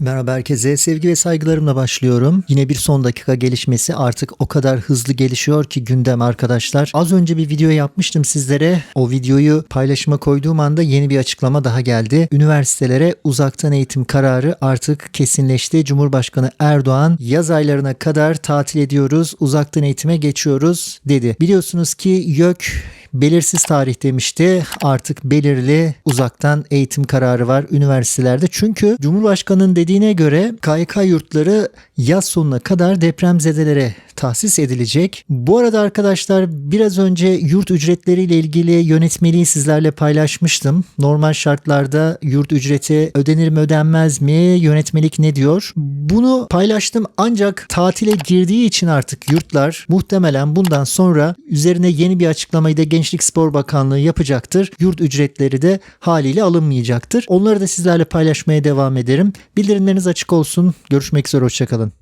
Merhaba herkese. Sevgi ve saygılarımla başlıyorum. Yine bir son dakika gelişmesi artık o kadar hızlı gelişiyor ki gündem arkadaşlar. Az önce bir video yapmıştım sizlere. O videoyu paylaşıma koyduğum anda yeni bir açıklama daha geldi. Üniversitelere uzaktan eğitim kararı artık kesinleşti. Cumhurbaşkanı Erdoğan yaz aylarına kadar tatil ediyoruz, uzaktan eğitime geçiyoruz dedi. Biliyorsunuz ki YÖK belirsiz tarih demişti. Artık belirli uzaktan eğitim kararı var üniversitelerde. Çünkü Cumhurbaşkanı'nın dediğine göre KYK yurtları yaz sonuna kadar depremzedelere tahsis edilecek. Bu arada arkadaşlar biraz önce yurt ücretleriyle ilgili yönetmeliği sizlerle paylaşmıştım. Normal şartlarda yurt ücreti ödenir mi ödenmez mi yönetmelik ne diyor? Bunu paylaştım ancak tatile girdiği için artık yurtlar muhtemelen bundan sonra üzerine yeni bir açıklamayı da Gençlik Spor Bakanlığı yapacaktır. Yurt ücretleri de haliyle alınmayacaktır. Onları da sizlerle paylaşmaya devam ederim. Bildirimleriniz açık olsun. Görüşmek üzere hoşçakalın.